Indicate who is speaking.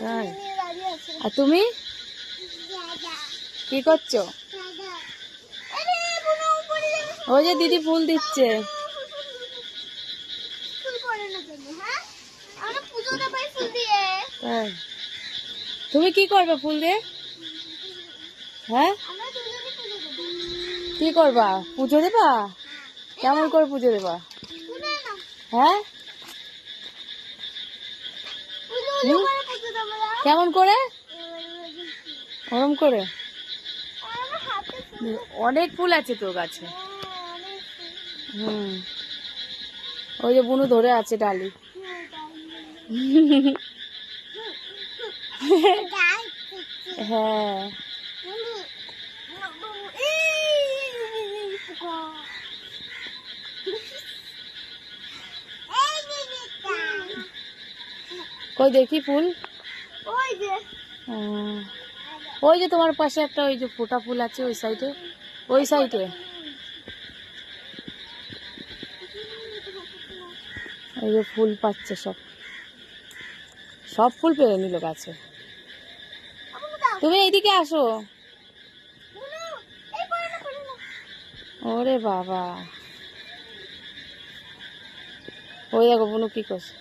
Speaker 1: তাই? আর তুমি? কি করছ? ওই যে দিদি ফুল দিচ্ছে।
Speaker 2: হ্যাঁ?
Speaker 1: তুমি কি করবে ফুল দিয়ে? হ্যাঁ? কি করবা? পুজো দেবা? কেমন করে পুজো দেবা? হ্যাঁ? কেমন করে? ওরম করে? অনেক ফুল আছে তোর
Speaker 2: ফুল।
Speaker 1: হুম। ওই যে বুনু ধরে আছে ডালি।
Speaker 2: হ্যাঁ।
Speaker 1: কই দেখি ফুল?
Speaker 2: ওই যে।
Speaker 1: তোমার পাশে একটা ওই যে ফোটা ফুল আছে ওই সাইডে ওই সাইডে এই যে ফুল পাচ্ছে সব। সব ফুল পেরে নিল গাছে। তুমি এইদিকে আসো। ওরে বাবা। ওই দেখো, বুনু কি করছে?